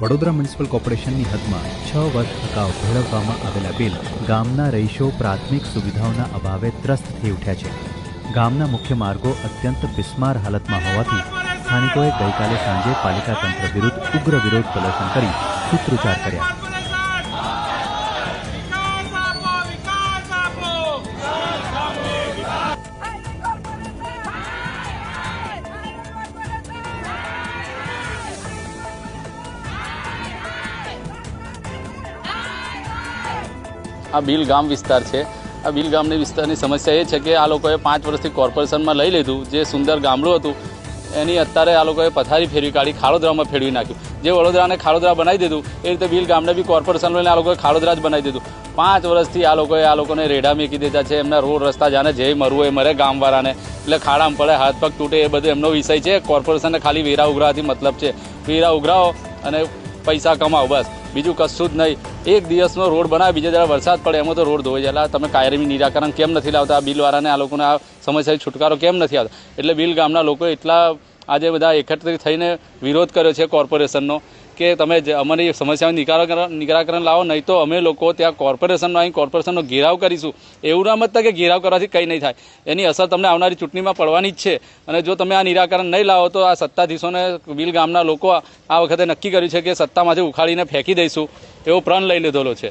Vadodara municipal કોર્પોરેશનની હદમાં છ વર્ષ અગાઉ ભેળવવામાં આવેલા બિલ ગામના રહીશો પ્રાથમિક સુવિધાઓના અભાવે ત્રસ્ત થઈ ઉઠ્યા છે ગામના મુખ્ય માર્ગો અત્યંત બિસ્માર હાલતમાં હોવાથી સ્થાનિકોએ ગઈકાલે સાંજે પાલિકા તંત્ર વિરુદ્ધ ઉગ્ર વિરોધ પ્રદર્શન કરી સૂત્રોચ્ચાર કર્યા આ બીલ ગામ વિસ્તાર છે આ બીલ ગામને વિસ્તારની સમસ્યા એ છે કે આ લોકોએ 5 વર્ષથી કોર્પોરેશનમાં લઈ લીધું જે સુંદર ગામડું હતું એની અતારે આ લોકોએ પથારી ફેરવી કાડી ખારોદરામાં ફેડવી નાખ્યું જે વરોદરાને ખારોદરા બનાવી દેતું એ રીતે બીલ ગામને ભી કોર્પોરેશન લઈને આ લોકોએ ખારોદરા જ બનાવી દેતું 5 વર્ષથી આ લોકોએ આ લોકોને રેડામે કી દેતા છે એમનો રો રસ્તો જાને જેય મરુ હોય મરે ગામવારાને એટલે ખાડામાં પડે હાથ પગ તૂટે એ બધું એમનો વિષય છે કોર્પોરેશનને ખાલી વેરા ઉગરાથી મતલબ છે વેરા ઉગરાઓ અને પૈસા કમાવ બસ બીજું કશું જ નહીં એક દિવસનો રોડ બનાય બીજે જરા વરસાદ પડે એમાં તો રોડ ધોવાઈ જલા તમે કાયરેમી નિરાકરણ કેમ નથી લાવતા આ બિલવારાને આ લોકોને આ સમસ્યાઈ છુટકારો કેમ નથી આવતો એટલે બિલ ગામના લોકો એટલા આજે બધા એકત્ર થઈને વિરોધ કર્યો છે કોર્પોરેશનનો કે તમે જે અમારી સમસ્યા નિરાકરણ નિરાકરણ લાવો નહી તો અમે લોકો ત્યાં કોર્પોરેશનનો આ કોર્પોરેશનનો ઘેરાવ કરીશું એવું રામત તો કે ઘેરાવ કરવાથી કઈ નહી થાય એની અસર તમને આવનારી ચૂંટણીમાં પડવાની જ છે અને જો તમે આ નિરાકરણ નહી લાવો તો આ સત્તાધીશોને બિલ ગામના લોકો આ વખતે નક્કી કર્યું છે કે સત્તામાંથી ઉખાડીને ફેંકી દઈશું એવો પ્રાણ લઈ લીધેલો છે